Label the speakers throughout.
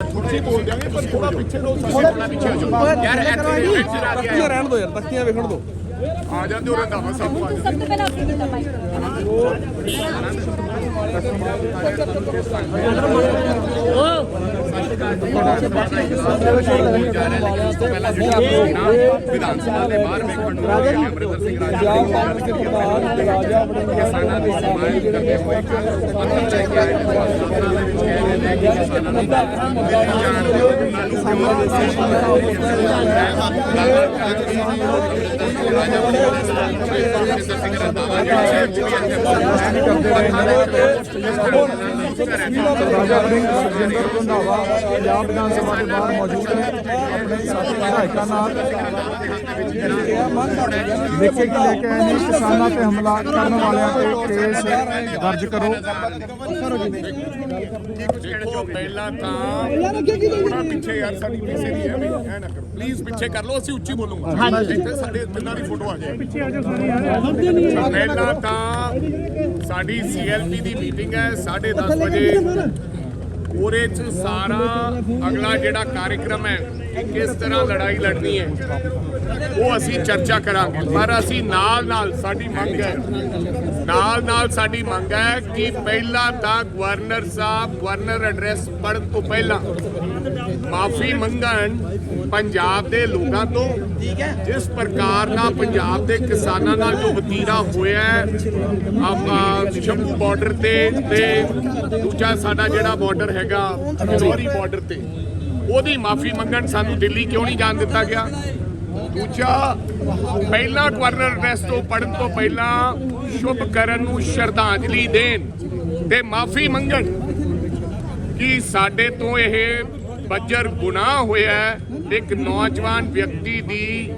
Speaker 1: ਥੋੜੀ ਬੋਲ ਦਿਆਂਗੇ ਪਰ ਥੋੜਾ ਪਿੱਛੇ ਰਹੋ ਥੋੜਾ ਪਿੱਛੇ ਯਾਰ ਇੱਥੇ
Speaker 2: ਤਖਤੀਆਂ ਰਹਿਣ ਦੋ ਯਾਰ ਤਖਤੀਆਂ ਵੇਖਣ ਦੋ
Speaker 1: ਆ ਜਾਂਦੇ ਸਾਹਿਬ ਨੂੰ ਆ ਜਾਂਦੇ।
Speaker 3: ਸਭ ਤੋਂ ਪਹਿਲਾਂ ਆਪਣੀ ਬਤਾ ਪਾਈ
Speaker 1: ਵਿਧਾਨ ਸਭਾ ਦੇ ਬਾਹਰ ਵੇਖਣ ਨੂੰ ਅਮਰਿੰਦਰ ਸਿੰਘ ਰਾਜਾ ਕਿਸਾਨਾਂ ਦੀ ਸਮਾਜ ਕਰਦੇ ਹੋਏ ਪੱਤਰ ਲੈ ਕੇ ਆਏ ਨੇ ਦੇ ਵਿੱਚ ਕਹਿ ਰਹੇ ਨੇ ਕਿ ਕਿਸਾਨਾਂ ਨੂੰ ਜਾਣ ਦੇ ਨਾਲੂ ਅਮਰਿੰਦਰ ਸਿੰਘ ਰੰਦਾਵਾ
Speaker 4: ਰਾਜਾ ਵੜਿੰਗ ਸੁਖਜਿੰਦਰ ਰੰਧਾਵਾ ਪੰਜਾਬ ਵਿਧਾਨ ਸਭਾ ਦੇ ਬਾਹਰ ਮੌਜੂਦ ਨੇ ਆਪਣੇ ਸਾਥੀ ਵਿਧਾਇਕਾਂ ਨਾਲ ਲਿਖੇ ਕਿ ਲੈ ਕੇ ਆਏ ਨੇ। ਕਿਸਾਨਾਂ ਤੇ ਹਮਲਾ ਕਰਨ ਵਾਲਿਆਂ ਤੇ ਕੇਸ ਦਰਜ ਕਰੋ।
Speaker 1: ਦੇਖੋ ਪਹਿਲਾਂ ਤਾਂ ਥੋੜਾ ਪਿੱਛੇ ਯਾਰ ਸਾਡੀ ਕਿਸੇ ਦੀ ਐਵੇਂ ਐ ਨਾ ਕਰੋ। ਪਲੀਜ਼ ਪਿੱਛੇ ਕਰ ਲਓ ਅਸੀਂ ਉੱਚੀ ਬੋਲੂਗਾ। ਇੱਥੇ ਸਾਡੇ ਤਿੰਨਾਂ ਦੀ ਫੋਟੋ ਆ ਜਾਏ। ਪਿੱਛੇ ਆ ਜਾਓ ਪਹਿਲਾਂ ਤਾਂ ਸਾਡੀ ਸੀਐਲਪੀ ਦੀ ਮੀਟਿੰਗ ਹੈ 10:30 ਵਜੇ ਉਹਦੇ ਚ ਸਾਰਾ ਅਗਲਾ ਜਿਹੜਾ ਕਾਰਜਕ੍ਰਮ ਹੈ ਕਿ ਕਿਸ ਤਰ੍ਹਾਂ ਲੜਾਈ ਲੜਨੀ ਹੈ, ਉਹ ਅਸੀਂ ਚਰਚਾ ਕਰਾਂਗੇ। ਪਰ ਅਸੀਂ ਨਾਲ ਨਾਲ ਸਾਡੀ ਮੰਗ ਹੈ, ਨਾਲ ਨਾਲ ਸਾਡੀ ਮੰਗ ਹੈ ਕਿ ਪਹਿਲਾਂ ਤਾਂ ਗਵਰਨਰ ਸਾਹਿਬ, ਗਵਰਨਰ ਐਡਰੈਸ ਪੜ੍ਹਨ ਤੋਂ ਪਹਿਲਾਂ ਮਾਫੀ ਮੰਗਣ ਪੰਜਾਬ ਦੇ ਲੋਕਾਂ ਤੋਂ। ਜਿਸ ਪ੍ਰਕਾਰ ਨਾਲ ਪੰਜਾਬ ਦੇ ਕਿਸਾਨਾਂ ਨਾਲ ਜੋ ਵਤੀਰਾ ਹੋਇਆ ਹੈ ਆਪਾਂ ਸ਼ੰਭੂ ਬਾਰਡਰ ਤੇ ਤੇ ਦੂਜਾ ਸਾਡਾ ਜਿਹੜਾ ਬਾਰਡਰ ਹੈਗਾ ਜੋਰੀ ਬਾਰਡਰ ਤੇ ਉਹਦੀ ਮਾਫੀ ਮੰਗਣ ਸਾਨੂੰ ਦਿੱਲੀ ਕਿਉਂ ਨਹੀਂ ਜਾਣ ਦਿੱਤਾ ਗਿਆ? ਦੂਜਾ ਪਹਿਲਾ ਗਵਰਨਰ ਐਡਰੈਸ ਤੋਂ ਪੜਨ ਤੋਂ ਪਹਿਲਾਂ ਸ਼ੁਭ ਕਰਨ ਨੂੰ ਸ਼ਰਧਾਂਜਲੀ ਦੇਣ ਤੇ ਮਾਫੀ ਮੰਗਣ। ਕਿ ਸਾਡੇ ਤੋਂ ਇਹ ਬੱਜਰ ਗੁਨਾਹ ਹੋਇਆ ਇੱਕ ਨੌਜਵਾਨ ਵਿਅਕਤੀ ਦੀ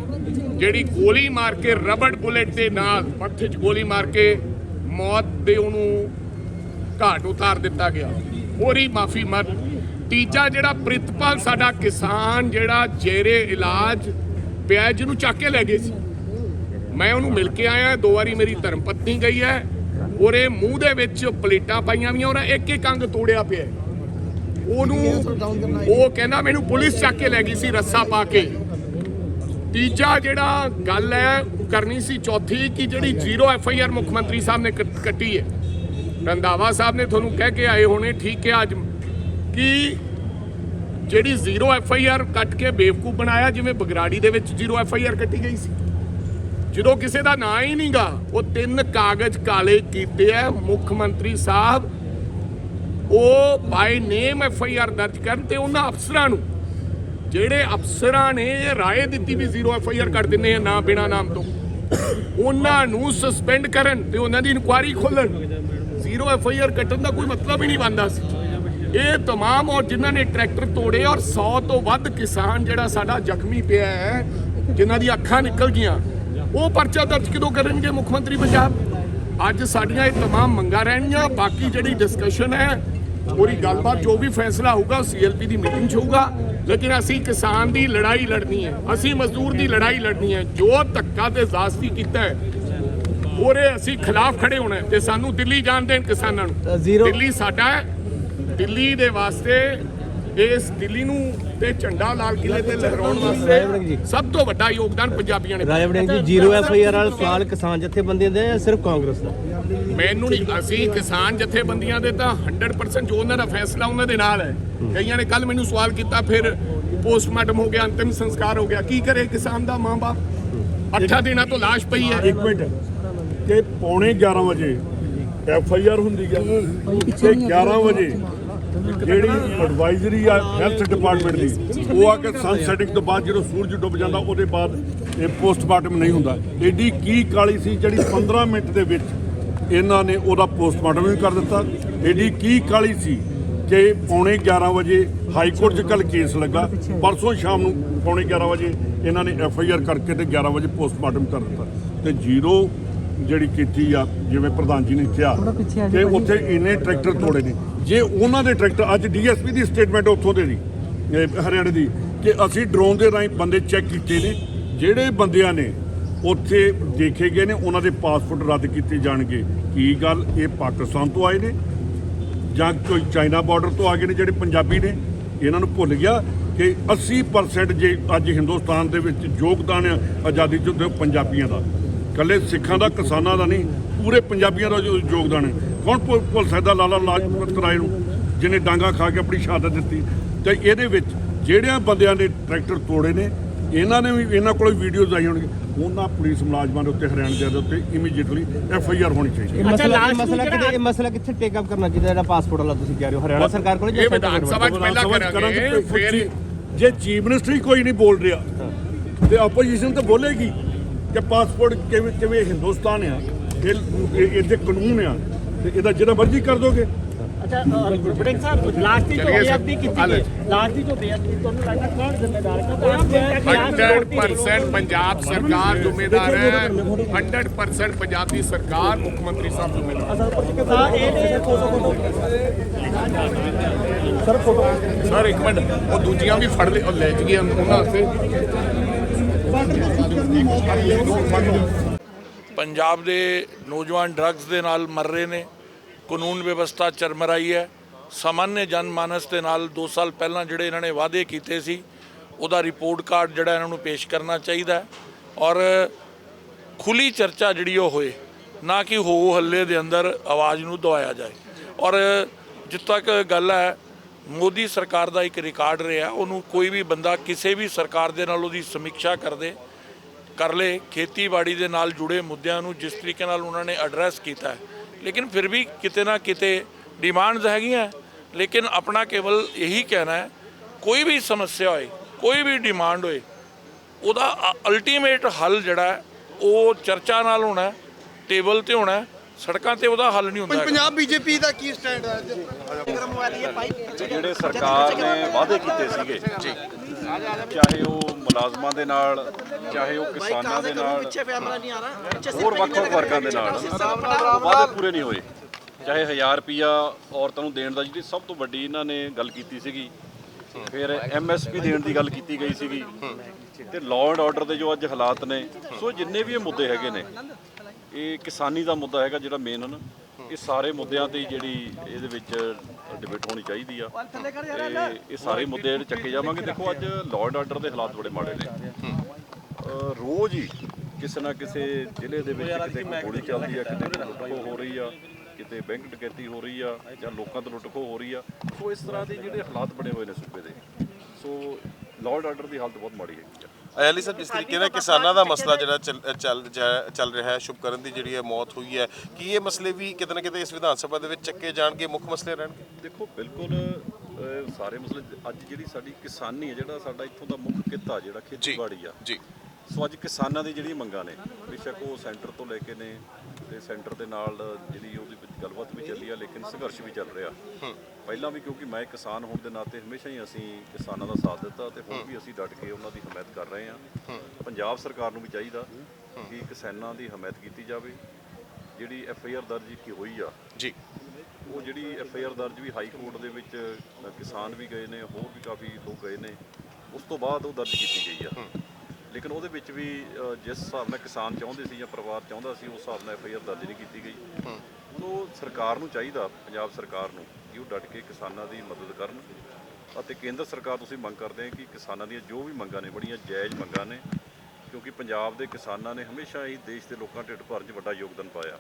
Speaker 1: ਜਿਹੜੀ ਗੋਲੀ ਮਾਰ ਕੇ ਰਬੜ ਬੁਲੇਟ ਦੇ ਨਾਲ ਮੱਥੇ 'ਚ ਗੋਲੀ ਮਾਰ ਕੇ ਮੌਤ ਦੇ ਉਹਨੂੰ ਘਾਟ ਉਤਾਰ ਦਿੱਤਾ ਗਿਆ। ਉਹਦੀ ਮਾਫੀ ਮੰਗ। ਤੀਜਾ ਜਿਹੜਾ ਪ੍ਰਿਤਪਾਲ ਸਾਡਾ ਕਿਸਾਨ ਜਿਹੜਾ ਜੇਰੇ ਇਲਾਜ ਪਿਆ ਜਿਹਨੂੰ ਚੱਕ ਕੇ ਲੈ ਗਏ ਸੀ। ਮੈਂ ਉਹਨੂੰ ਮਿਲ ਕੇ ਆਇਆ, ਦੋ ਵਾਰੀ ਮੇਰੀ ਧਰਮ ਪਤਨੀ ਗਈ ਹੈ। ਉਹਦੇ ਮੂੰਹ ਦੇ ਵਿੱਚ ਪਲੇਟਾਂ ਪਾਈਆਂ ਵੀਆਂ ਉਹਦਾ ਇੱਕ ਇੱਕ ਅੰਗ ਤੋੜਿਆ ਪਿਆ ਉਹਨੂੰ ਉਹ ਕਹਿੰਦਾ ਮੈਨੂੰ ਪੁਲਿਸ ਚੱਕ ਕੇ ਲੈ ਗਈ ਸੀ ਰੱਸਾ ਪਾ ਕੇ। ਤੀਜਾ ਜਿਹੜਾ ਗੱਲ ਹੈ ਕਰਨੀ ਸੀ। ਚੌਥੀ ਕਿ ਜਿਹੜੀ ਜ਼ੀਰੋ ਐਫ ਆਈ ਆਰ ਮੁੱਖ ਮੰਤਰੀ ਸਾਹਿਬ ਨੇ ਕੱਟੀ ਹੈ। ਰੰਧਾਵਾ ਸਾਹਿਬ ਨੇ ਤੁਹਾਨੂੰ ਕਹਿ ਕੇ ਆਏ ਹੋਣੇ, ਠੀਕ ਹੈ ਅੱਜ। ਕਿ ਜਿਹੜੀ ਜ਼ੀਰੋ ਐਫ ਆਈ ਆਰ ਕੱਟ ਕੇ ਬੇਵਕੂਫ ਬਣਾਇਆ, ਜਿਵੇਂ ਬਗਰਾੜੀ ਦੇ ਵਿੱਚ ਜ਼ੀਰੋ ਐਫ ਆਈ ਆਰ ਕੱਟੀ ਗਈ ਸੀ। ਜਦੋਂ ਕਿਸੇ ਦਾ ਨਾਂ ਹੀ ਨਹੀਂਗਾ ਉਹ ਤਿੰਨ ਕਾਗਜ਼ ਕਾਲੇ ਕੀਤੇ ਆ ਮੁੱਖ ਮੰਤਰੀ ਸਾਹਿਬ ਉਹ ਬਾਈ ਨੇਮ ਐਫ ਆਈ ਆਰ ਦਰਜ ਕਰਨ ਤੇ ਉਹਨਾਂ ਅਫਸਰਾਂ ਨੂੰ ਜਿਹੜੇ ਅਫਸਰਾਂ ਨੇ ਇਹ ਰਾਏ ਦਿੱਤੀ ਵੀ ਜ਼ੀਰੋ ਐਫ ਆਈ ਆਰ ਕਰ ਦਿੰਨੇ ਆ ਨਾ ਬਿਨਾ ਨਾਮ ਤੋਂ ਉਹਨਾਂ ਨੂੰ ਸਸਪੈਂਡ ਕਰਨ ਤੇ ਉਹਨਾਂ ਦੀ ਇਨਕੁਆਇਰੀ ਖੋਲਣ ਜ਼ੀਰੋ ਐਫ ਆਈ ਆਰ ਕੱਟਣ ਦਾ ਕੋਈ ਮਤਲਬ ਹੀ ਨਹੀਂ ਬਣਦਾ ਸੀ ਇਹ तमाम ਔਰ ਜਿਨ੍ਹਾਂ ਨੇ ਟਰੈਕਟਰ ਤੋੜੇ ਔਰ 100 ਤੋਂ ਵੱਧ ਕਿਸਾਨ ਜਿਹੜਾ ਸਾਡਾ ਜ਼ਖਮੀ ਪਿਆ ਹੈ ਜਿਨ੍ਹਾਂ ਦੀ ਅੱਖਾਂ ਨਿਕਲ ਗਈਆਂ ਉਹ ਪਰਚਾ ਦਰਜ ਕਦੋਂ ਕਰਨਗੇ ਮੁੱਖ ਮੰਤਰੀ ਪੰਜਾਬ ਅੱਜ ਸਾਡੀਆਂ ਇਹ तमाम ਮੰਗਾਂ ਰਹਿਣੀਆਂ ਬਾਕੀ ਜਿਹੜੀ ਡਿਸਕਸ਼ਨ ਹੈ ਪੂਰੀ ਗੱਲਬਾਤ ਜੋ ਵੀ ਫੈਸਲਾ ਹੋਊਗਾ ਸੀਐਲਪੀ ਦੀ ਮੀਟਿੰਗ 'ਚ ਹੋਊਗਾ। ਲੇਕਿਨ ਅਸੀਂ ਕਿਸਾਨ ਦੀ ਲੜਾਈ ਲੜਨੀ ਹੈ। ਅਸੀਂ ਮਜ਼ਦੂਰ ਦੀ ਲੜਾਈ ਲੜਨੀ ਹੈ। ਜੋ ਧੱਕਾ ਤੇ ਜ਼ਾਸਤੀ ਕੀਤਾ ਹੈ ਉਹਦੇ ਅਸੀਂ ਖਿਲਾਫ ਖੜੇ ਹੋਣਾ ਤੇ ਸਾਨੂੰ ਦਿੱਲੀ ਜਾਣ ਦੇਣ ਕਿਸਾਨਾਂ ਨੂੰ। ਦਿੱਲੀ ਸਾਡਾ ਹੈ। ਦਿੱਲੀ ਦੇ ਵਾਸਤੇ ਇਸ ਦਿੱਲੀ ਨੂੰ ਤੇ ਝੰਡਾ ਲਾਲ ਕਿਲੇ ਤੇ ਲਹਿਰਾਉਣ ਵਾਸਤੇ ਸਭ ਤੋਂ ਵੱਡਾ ਯੋਗਦਾਨ ਪੰਜਾਬੀਆਂ ਨੇ
Speaker 5: ਰਾਜਾ ਵੜਿੰਗ ਜੀ ਜ਼ੀਰੋ ਐਫ ਆਈ ਆਰ ਵਾਲਾ ਸਵਾਲ ਕਿਸਾਨ ਜਥੇਬੰਦੀਆਂ ਦੇ ਜਾਂ ਸਿਰਫ ਕਾਂਗਰਸ ਦਾ?
Speaker 1: ਮੈਨੂੰ ਨਹੀਂ ਅਸੀਂ ਕਿਸਾਨ ਜਥੇਬੰਦੀਆਂ ਦੇ ਤਾਂ 100% ਜੋ ਉਹਨਾਂ ਦਾ ਫੈਸਲਾ ਉਹਨਾਂ ਦੇ ਨਾਲ ਹੈ। ਕਈਆਂ ਨੇ ਕੱਲ ਮੈਨੂੰ ਸਵਾਲ ਕੀਤਾ ਫਿਰ ਪੋਸਟਮਾਰਟਮ ਹੋ ਗਿਆ ਅੰਤਿਮ ਸੰਸਕਾਰ ਹੋ ਗਿਆ। ਕੀ ਕਰੇ ਕਿਸਾਨ ਦਾ ਮਾਂ-ਬਾਪ? ਅੱਠਾਂ ਦਿਨਾਂ ਤੋਂ ਲਾਸ਼ ਪਈ ਹੈ।
Speaker 6: ਇੱਕ ਮਿੰਟ। ਕਿ ਪੌਣੇ 11 ਵਜੇ ਐਫ ਆਈ ਆਰ ਹੁੰਦੀ ਹੈ। ਤੇ 11 ਵਜੇ ਜਿਹੜੀ ਐਡਵਾਈਜ਼ਰੀ ਆ ਹੈਲਥ ਡਿਪਾਰਟਮੈਂਟ ਦੀ, ਉਹ ਆ ਕੇ ਸਨਸੈਟਿੰਗ ਤੋਂ ਬਾਅਦ ਜਦੋਂ ਸੂਰਜ ਡੁੱਬ ਜਾਂਦਾ, ਉਹਦੇ ਬਾਅਦ ਇਹ ਪੋਸਟਮਾਰਟਮ ਨਹੀਂ ਹੁੰਦਾ। ਏਡੀ ਕੀ ਕਾਲੀ ਸੀ ਜਿਹੜੀ 15 ਮਿੰਟ ਦੇ ਵਿੱਚ ਇਹਨਾਂ ਨੇ ਉਹਦਾ ਪੋਸਟਮਾਰਟਮ ਵੀ ਕਰ ਦਿੱਤਾ। ਏਡੀ ਕੀ ਕਾਲੀ ਸੀ ਕਿ ਪੌਣੇ 11 ਵਜੇ ਹਾਈ ਕੋਰਟ 'ਚ ਕੱਲ ਕੇਸ ਲੱਗਾ। ਪਰਸੋਂ ਸ਼ਾਮ ਨੂੰ ਪੌਣੇ 11 ਵਜੇ ਇਹਨਾਂ ਨੇ ਐਫ ਆਈ ਆਰ ਕਰਕੇ ਤੇ 11 ਵਜੇ ਪੋਸਟਮਾਰਟਮ ਕਰ ਦਿੱਤਾ। ਤੇ ਜ਼ੀਰੋ ਜਿਹੜੀ ਕੀਤੀ ਆ ਜਿਵੇਂ ਪ੍ਰਧਾਨ ਜੀ ਨੇ ਕਿਹਾ ਕਿ ਉੱਥੇ ਇੰਨੇ ਟਰੈਕਟਰ ਤੋੜੇ ਨੇ। ਜੇ ਉਹਨਾਂ ਦੇ ਟਰੈਕਟਰ ਅੱਜ ਡੀਐਸਪੀ ਦੀ ਸਟੇਟਮੈਂਟ ਉੱਥੋਂ ਦੇ ਦੀ ਹਰਿਆਣੇ ਦੀ ਕਿ ਅਸੀਂ ਡਰੋਨ ਦੇ ਰਾਹੀਂ ਬੰਦੇ ਚੈੱਕ ਕੀਤੇ ਨੇ ਜਿਹੜੇ ਬੰਦਿਆਂ ਨੇ ਉੱਥੇ ਦੇਖੇ ਗਏ ਨੇ ਉਹਨਾਂ ਦੇ ਪਾਸਪੋਰਟ ਰੱਦ ਕੀਤੇ ਜਾਣਗੇ। ਕੀ ਗੱਲ? ਇਹ ਪਾਕਿਸਤਾਨ ਤੋਂ ਆਏ ਨੇ ਜਾਂ ਕੋਈ ਚਾਈਨਾ ਬਾਰਡਰ ਤੋਂ ਆ ਗਏ ਨੇ ਜਿਹੜੇ ਪੰਜਾਬੀ ਨੇ? ਇਹਨਾਂ ਨੂੰ ਭੁੱਲ ਗਿਆ ਕਿ 80% ਜੇ ਅੱਜ ਹਿੰਦੁਸਤਾਨ ਦੇ ਵਿੱਚ ਯੋਗਦਾਨ ਆਜ਼ਾਦੀ ਚ ਪੰਜਾਬੀਆਂ ਦਾ। ਕੱਲੇ ਸਿੱਖਾਂ ਦਾ ਕਿਸਾਨਾਂ ਦਾ ਨਹੀਂ ਪੂਰੇ ਪੰਜਾਬੀਆਂ ਦਾ ਜੋ ਯੋਗਦਾਨ ਹੈ। ਕੌਣ ਭੁੱਲ ਸਕਦਾ ਲਾਲਾ ਲਾਜਪਤ ਰਾਏ ਨੂੰ ਜਿਹਨੇ ਡਾਂਗਾ ਖਾ ਕੇ ਆਪਣੀ ਸ਼ਹਾਦਤ ਦਿੱਤੀ। ਤੇ ਇਹਦੇ ਵਿੱਚ ਜਿਹੜਿਆਂ ਬੰਦਿਆਂ ਨੇ ਟਰੈਕਟਰ ਤੋੜੇ ਨੇ ਇਹਨਾਂ ਨੇ ਵੀ ਇਹਨਾਂ ਕੋਲ ਵੀਡੀਓਜ਼ ਆਈ ਹੋਣਗੀਆਂ। ਉਹਨਾਂ ਪੁਲਿਸ ਮੁਲਾਜ਼ਮਾਂ ਦੇ ਉੱਤੇ ਹਰਿਆਣਾ ਦੇ ਉੱਤੇ ਇਮੀਡੀਏਟਲੀ ਐਫ ਆਈ ਆਰ ਹੋਣੀ ਚਾਹੀਦੀ ਹੈ।
Speaker 5: ਮਸਲਾ ਮਸਲਾ ਕਿਤੇ ਇਹ ਮਸਲਾ ਕਿੱਥੇ ਟੇਕ ਅਪ ਕਰਨਾ ਚਾਹੀਦਾ ਜਿਹੜਾ ਪਾਸਪੋਰਟ ਵਾਲਾ ਤੁਸੀਂ ਕਹਿ ਰਹੇ ਹੋ? ਹਰਿਆਣਾ ਸਰਕਾਰ ਕੋਲ ਜਾਂ
Speaker 1: ਵਿਧਾਨ ਸਭਾ 'ਚ ਪਹਿਲਾਂ ਕਰਾਂਗੇ
Speaker 6: ਜੇ। ਚੀਫ ਮਿਨਿਸਟਰ ਹੀ ਕੋਈ ਨਹੀਂ ਬੋਲ ਰਿਹਾ ਤੇ ਆਪੋਜੀਸ਼ਨ ਤਾਂ ਬੋਲੇਗੀ। ਕਿ ਪਾਸਪੋਰਟ ਕਿਵੇਂ ਕਿਵੇਂ ਹਿੰਦੁਸਤਾਨ ਆ ਇਹ ਇਹਦੇ ਕਾਨੂੰਨ ਆ ਤੇ ਇਹਦਾ ਜਿਹੜਾ ਮਰਜ਼ੀ ਕਰ ਦੋਗੇ।
Speaker 3: ਅੱਛਾ ਬੜਿੰਗ ਸਾਹਿਬ ਲਾਸਟ ਦੀ ਜੋ ਬੇਅਦਬੀ ਕੀਤੀ। ਗਈ ਲਾਸਟ ਦੀ ਜੋ ਬੇਅਦਬੀ ਤੁਹਾਨੂੰ ਲੱਗਦਾ ਕੌਣ ਜ਼ਿੰਮੇਦਾਰ ਹੈ? ਕਿਉਂਕਿ
Speaker 1: 100% ਪੰਜਾਬ ਸਰਕਾਰ ਜ਼ਿੰਮੇਦਾਰ ਹੈ। 100% ਪੰਜਾਬ ਦੀ ਸਰਕਾਰ ਮੁੱਖ ਮੰਤਰੀ ਸਾਹਿਬ ਜ਼ਿੰਮੇਦਾਰ ਹੈ।
Speaker 3: ਹਾਂ
Speaker 1: ਸਰ ਇੱਕ ਮਿੰਟ ਉਹ ਦੂਜੀਆਂ ਵੀ ਫੜ ਲੈ ਲੈ ਉਹਨਾਂ ਵਾਸਤੇ।
Speaker 7: ਪੰਜਾਬ ਦੇ ਨੌਜਵਾਨ ਡਰੱਗਸ ਦੇ ਨਾਲ ਮਰ ਰਹੇ ਨੇ। ਕਾਨੂੰਨ ਵਿਵਸਥਾ ਚਰਮਰਾਈ ਹੈ। ਸਾਮਾਨਯ ਜਨਮਾਨਸ ਦੇ ਨਾਲ 2 ਸਾਲ ਪਹਿਲਾਂ ਜਿਹੜੇ ਇਹਨਾਂ ਨੇ ਵਾਅਦੇ ਕੀਤੇ ਸੀ, ਉਹਦਾ ਰਿਪੋਰਟ ਕਾਰਡ ਜਿਹੜਾ ਇਹਨਾਂ ਨੂੰ ਪੇਸ਼ ਕਰਨਾ ਚਾਹੀਦਾ ਔਰ ਖੁੱਲੀ ਚਰਚਾ ਜਿਹੜੀ ਉਹ ਹੋਏ, ਨਾ ਕਿ ਹੋ ਹੱਲੇ ਦੇ ਅੰਦਰ ਆਵਾਜ਼ ਨੂੰ ਦਵਾਇਆ ਜਾਏ। ਔਰ ਜਿੱਥੇ ਤੱਕ ਗੱਲ ਹੈ, ਮੋਦੀ ਸਰਕਾਰ ਦਾ ਇੱਕ ਰਿਕਾਰਡ ਰਿਹਾ, ਉਹਨੂੰ ਕੋਈ ਵੀ ਬੰਦਾ ਕਿਸੇ ਵੀ ਸਰਕਾਰ ਦੇ ਨਾਲ ਉਹਦੀ ਸਮੀਖਿਆ ਕਰਦੇ ਕਰ ਲਏ ਖੇਤੀਬਾੜੀ ਦੇ ਨਾਲ ਜੁੜੇ ਮੁੱਦਿਆਂ ਨੂੰ ਜਿਸ ਤਰੀਕੇ ਨਾਲ ਉਹਨਾਂ ਨੇ ਐਡਰੈਸ ਕੀਤਾ ਹੈ ਲੇਕਿਨ ਫਿਰ ਵੀ ਕਿਤੇ ਨਾ ਕਿਤੇ ਡਿਮਾਂਡਸ ਹੈਗੀਆਂ ਲੇਕਿਨ ਆਪਣਾ ਕੇਵਲ ਇਹੀ ਕਹਿਣਾ ਹੈ ਕੋਈ ਵੀ ਸਮੱਸਿਆ ਹੋਏ ਕੋਈ ਵੀ ਡਿਮਾਂਡ ਹੋਏ ਉਹਦਾ ਅਲਟੀਮੇਟ ਹੱਲ ਜਿਹੜਾ ਹੈ, ਉਹ ਚਰਚਾ ਨਾਲ ਹੋਣਾ ਹੈ, ਟੇਬਲ ਤੇ ਹੋਣਾ ਹੈ, ਸੜਕਾਂ ਤੇ ਉਹਦਾ ਹੱਲ ਨਹੀਂ ਹੁੰਦਾ।
Speaker 8: ਪੰਜਾਬ ਬੀਜੇਪੀ ਦਾ ਕੀ ਸਟੈਂਡ ਹੈ
Speaker 9: ਜਿਹੜੇ ਸਰਕਾਰ ਨੇ ਵਾਅਦੇ ਕੀਤੇ ਸੀਗੇ ਜੀ ਚਾਹੇ ਉਹ ਮੁਲਾਜ਼ਮਾਂ ਦੇ ਨਾਲ ਚਾਹੇ ਉਹ ਕਿਸਾਨਾਂ ਦੇ ਨਾਲ ਹੋਰ ਵੱਖ ਵੱਖ ਵਰਗਾਂ ਦੇ ਨਾਲ। ਵਾਅਦੇ ਪੂਰੇ ਨਹੀਂ ਹੋਏ। ਚਾਹੇ 1000 ਰੁਪਿਆ ਔਰਤਾਂ ਨੂੰ ਦੇਣ ਦਾ ਜਿਹੜੀ ਸਭ ਤੋਂ ਵੱਡੀ ਇਹਨਾਂ ਨੇ ਗੱਲ ਕੀਤੀ ਸੀਗੀ। ਫਿਰ ਐਮਐਸਪੀ ਦੇਣ ਦੀ ਗੱਲ ਕੀਤੀ ਗਈ ਸੀਗੀ। ਤੇ ਲਾਅ ਐਂਡ ਆਰਡਰ ਦੇ ਜੋ ਅੱਜ ਹਾਲਾਤ ਨੇ ਸੋ ਜਿੰਨੇ ਵੀ ਇਹ ਮੁੱਦੇ ਹੈਗੇ ਨੇ ਇਹ ਕਿਸਾਨੀ ਦਾ ਮੁੱਦਾ ਹੈਗਾ ਜਿਹੜਾ ਮੇਨ ਹਨ। ਇਹ ਸਾਰੇ ਮੁੱਦਿਆਂ ਤੇ ਜਿਹੜੀ ਇਹਦੇ ਵਿੱਚ ਡਿਬੇਟ ਹੋਣੀ ਚਾਹੀਦੀ ਆ। ਤੇ ਇਹ ਸਾਰੇ ਮੁੱਦੇ ਜਿਹੜੇ ਚੱਕੇ ਜਾਵਾਂਗੇ। ਦੇਖੋ ਅੱਜ ਲਾਅ ਐਂਡ ਆਰਡਰ ਦੇ ਹਾਲਾਤ ਬੜੇ ਮਾੜੇ ਨੇ। ਰੋਜ਼ ਹੀ ਕਿਸੇ ਨਾ ਕਿਸੇ ਜ਼ਿਲ੍ਹੇ ਦੇ ਵਿੱਚ ਕਿਤੇ ਗੋਲੀ ਚੱਲਦੀ ਆ ਕਿਤੇ ਲੁੱਟਖੋ ਹੋ ਰਹੀ ਆ ਕਿਤੇ ਬੈਂਕ ਡਕੈਤੀ ਹੋ ਰਹੀ ਆ ਜਾਂ ਲੋਕਾਂ ਤੋਂ ਲੁੱਟਖੋ ਹੋ ਰਹੀ ਆ। ਸੋ ਇਸ ਤਰ੍ਹਾਂ ਦੇ ਜਿਹੜੇ ਹਾਲਾਤ ਬਣੇ ਹੋਏ ਨੇ ਸੂਬੇ ਦੇ। ਸੋ ਲਾਅ ਐਂਡ ਆਰਡਰ ਦੀ ਹਾਲਤ ਬਹੁਤ ਮਾੜੀ ਆ।
Speaker 8: ਅਯਾਲੀ ਸਾਹਿਬ ਜਿਸ ਤਰੀਕੇ ਨਾਲ ਕਿਸਾਨਾਂ ਦਾ ਮਸਲਾ ਜਿਹੜਾ ਚੱਲ ਚੱਲ ਰਿਹਾ ਹੈ ਸ਼ੁਭਕਰਨ ਦੀ ਜਿਹੜੀ ਹੈ ਮੌਤ ਹੋਈ ਹੈ ਕੀ ਇਹ ਮਸਲੇ ਵੀ ਕਿਤੇ ਨਾ ਕਿਤੇ ਇਸ ਵਿਧਾਨ ਸਭਾ ਦੇ ਵਿੱਚ ਚੱਕੇ ਜਾਣਗੇ ਮੁੱਖ ਮਸਲੇ ਰਹਿਣਗੇ?
Speaker 9: ਦੇਖੋ ਬਿਲਕੁਲ ਸਾਰੇ ਮਸਲੇ ਅੱਜ ਜਿਹੜੀ ਸਾਡੀ ਕਿਸਾਨੀ ਹੈ ਜਿਹੜਾ ਸਾਡਾ ਇੱਥੋਂ ਦਾ ਮੁੱਖ ਕਿੱਤਾ ਜਿਹੜਾ ਖੇਤੀਬਾੜੀ ਆ
Speaker 8: ਜੀ।
Speaker 9: ਸੋ ਅੱਜ ਕਿਸਾਨਾਂ ਦੀ ਜਿਹੜੀ ਮੰਗਾਂ ਨੇ ਬੇਸ਼ੱਕ ਉਹ ਸੈਂਟਰ ਤੋਂ ਲੈ ਕੇ ਨੇ ਤੇ ਸੈਂਟਰ ਦੇ ਨਾਲ ਜਿਹੜੀ ਉਹਦੀ ਵਿੱਚ ਗੱਲਬਾਤ ਵੀ ਚੱਲੀ ਆ ਲੇਕਿਨ ਸੰਘਰਸ਼ ਵੀ ਚੱਲ ਰਿਹਾ। ਪਹਿਲਾਂ ਵੀ ਕਿਉਂਕਿ ਮੈਂ ਕਿਸਾਨ ਹੋਣ ਦੇ ਨਾਤੇ ਹਮੇਸ਼ਾ ਹੀ ਅਸੀਂ ਕਿਸਾਨਾਂ ਦਾ ਸਾਥ ਦਿੱਤਾ ਤੇ ਹੁਣ ਵੀ ਅਸੀਂ ਡਟ ਕੇ ਉਹਨਾਂ ਦੀ ਹਮਾਇਤ ਕਰ ਰਹੇ ਹਾਂ। ਪੰਜਾਬ ਸਰਕਾਰ ਨੂੰ ਵੀ ਚਾਹੀਦਾ ਕਿ ਕਿਸਾਨਾਂ ਦੀ ਹਮਾਇਤ ਕੀਤੀ ਜਾਵੇ। ਜਿਹੜੀ ਐਫ ਆਈ ਆਰ ਦਰਜ ਕੀ ਹੋਈ ਆ
Speaker 8: ਜੀ।
Speaker 9: ਉਹ ਜਿਹੜੀ ਐਫ ਆਈ ਆਰ ਦਰਜ ਵੀ ਹਾਈ ਕੋਰਟ ਦੇ ਵਿੱਚ ਕਿਸਾਨ ਵੀ ਗਏ ਨੇ ਹੋਰ ਵੀ ਕਾਫੀ ਲੋਕ ਗਏ ਨੇ ਉਸ ਤੋਂ ਬਾਅਦ ਉਹ ਦਰਜ ਕੀਤੀ ਗਈ ਆ। ਲੇਕਿਨ ਉਹਦੇ ਵਿੱਚ ਵੀ ਜਿਸ ਹਿਸਾਬ ਨਾਲ ਕਿਸਾਨ ਚਾਹੁੰਦੇ ਸੀ ਜਾਂ ਪਰਿਵਾਰ ਚਾਹੁੰਦਾ ਸੀ ਉਸ ਹਿਸਾਬ ਨਾਲ ਐਫ ਆਈ ਆਰ ਦਰਜ ਨਹੀਂ ਕੀਤੀ ਗਈ। ਸੋ ਸਰਕਾਰ ਨੂੰ ਚਾਹੀਦਾ ਪੰਜਾਬ ਸਰਕਾਰ ਨੂੰ ਕਿ ਉਹ ਡਟ ਕੇ ਕਿਸਾਨਾਂ ਦੀ ਮਦਦ ਕਰਨ। ਅਤੇ ਕੇਂਦਰ ਸਰਕਾਰ ਤੁਸੀਂ ਮੰਗ ਕਰਦੇ ਆ ਕਿ ਕਿਸਾਨਾਂ ਦੀਆਂ ਜੋ ਵੀ ਮੰਗਾਂ ਨੇ ਬੜੀਆਂ ਜਾਇਜ਼ ਮੰਗਾਂ ਨੇ ਕਿਉਂਕਿ ਪੰਜਾਬ ਦੇ ਕਿਸਾਨਾਂ ਨੇ ਹਮੇਸ਼ਾ ਹੀ ਦੇਸ਼ ਦੇ ਲੋਕਾਂ ਢਿੱਡ ਭਰਨ 'ਚ ਵੱਡਾ ਯੋਗਦਾਨ ਪਾਇਆ।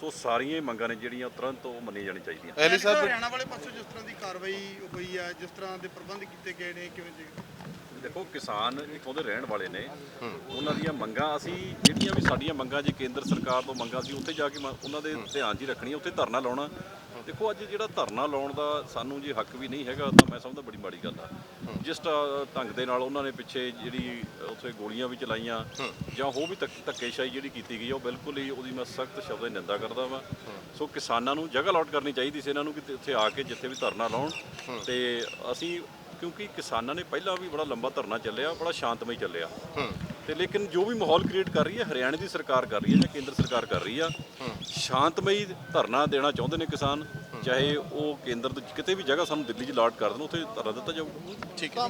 Speaker 9: ਸੋ ਸਾਰੀਆਂ ਹੀ ਮੰਗਾਂ ਨੇ ਜਿਹੜੀਆਂ ਤੁਰੰਤ ਉਹ ਮੰਨੀਆਂ ਜਾਣੀਆਂ ਚਾਹੀਦੀਆਂ।
Speaker 10: ਹਰਿਆਣਾ ਵਾਲੇ ਪਾਸੋਂ ਜਿਸ ਤਰ੍ਹਾਂ ਦੀ ਕਾਰਵਾਈ ਹੋਈ ਹੈ ਜਿਸ ਤਰ੍ਹਾਂ ਦੇ ਪ੍ਰਬੰਧ ਕੀਤੇ ਗਏ ਨੇ ਕਿਵੇਂ ਦੇ
Speaker 9: ਦੇਖੋ ਕਿਸਾਨ ਇੱਥੋਂ ਦੇ ਰਹਿਣ ਵਾਲੇ ਨੇ। ਉਹਨਾਂ ਦੀਆਂ ਮੰਗਾਂ ਅਸੀਂ, ਜਿਹੜੀਆਂ ਵੀ ਸਾਡੀਆਂ ਮੰਗਾਂ ਜੇ ਕੇਂਦਰ ਸਰਕਾਰ ਤੋਂ ਮੰਗਾਂ ਸੀ ਉੱਥੇ ਜਾ ਕੇ ਉਹਨਾਂ ਦੇ ਧਿਆਨ 'ਚ ਰੱਖਣੀ ਉੱਥੇ ਧਰਨਾ ਲਾਉਣਾ। ਦੇਖੋ ਅੱਜ ਜਿਹੜਾ ਧਰਨਾ ਲਾਉਣ ਦਾ ਸਾਨੂੰ ਜੇ ਹੱਕ ਵੀ ਨਹੀਂ ਹੈਗਾ ਤਾਂ ਮੈਂ ਸਮਝਦਾ ਬੜੀ ਮਾੜੀ ਗੱਲ ਆ। ਜਿਸ ਢੰਗ ਦੇ ਨਾਲ ਉਹਨਾਂ ਨੇ ਪਿੱਛੇ ਜਿਹੜੀ, ਉੱਥੇ ਗੋਲੀਆਂ ਵੀ ਚਲਾਈਆਂ ਜਾਂ ਹੋਰ ਵੀ ਧੱਕ- ਧੱਕੇਸ਼ਾਹੀ ਜਿਹੜੀ ਕੀਤੀ ਗਈ ਉਹ ਬਿਲਕੁਲ ਹੀ ਉਹਦੀ ਮੈਂ ਸਖਤ ਸ਼ਬਦਾਂ 'ਚ ਨਿੰਦਾ ਕਰਦਾ ਵਾਂ। ਸੋ ਕਿਸਾਨਾਂ ਨੂੰ ਜਗ੍ਹਾ ਅਲਾਟ ਕਰਨੀ ਚਾਹੀਦੀ ਸੀ ਇਹਨਾਂ ਨੂੰ ਕਿ ਉੱਥੇ ਆ ਕੇ ਜਿੱਥੇ ਵੀ ਧਰਨਾ ਲਾਉਣ। ਤੇ ਅਸੀਂ ਕਿਉਂਕਿ ਕਿਸਾਨਾਂ ਨੇ ਪਹਿਲਾਂ ਵੀ ਬੜਾ ਲੰਬਾ ਧਰਨਾ ਚੱਲਿਆ ਬੜਾ ਸ਼ਾਂਤਮਈ ਚੱਲਿਆ। ਤੇ ਲੇਕਿਨ ਜੋ ਵੀ ਮਾਹੌਲ ਕ੍ਰੀਏਟ ਕਰ ਰਹੀ ਹੈ ਹਰਿਆਣਾ ਦੀ ਸਰਕਾਰ ਕਰ ਰਹੀ ਹੈ ਜਾਂ ਕੇਂਦਰ ਸਰਕਾਰ ਕਰ ਰਹੀ ਆ ਸ਼ਾਂਤਮਈ ਧਰਨਾ ਦੇਣਾ ਚਾਹੁੰਦੇ ਨੇ ਕਿਸਾਨ ਚਾਹੇ ਉਹ ਕੇਂਦਰ ਤੋਂ ਕਿਤੇ ਵੀ ਜਗ੍ਹਾ ਸਾਨੂੰ ਦਿੱਲੀ 'ਚ ਲਾਟ ਕਰ ਦੇਣ ਉੱਥੇ ਧਰਨਾ ਦਿੱਤਾ ਜਾਊਗਾ।
Speaker 8: ਠੀਕ ਹੈ।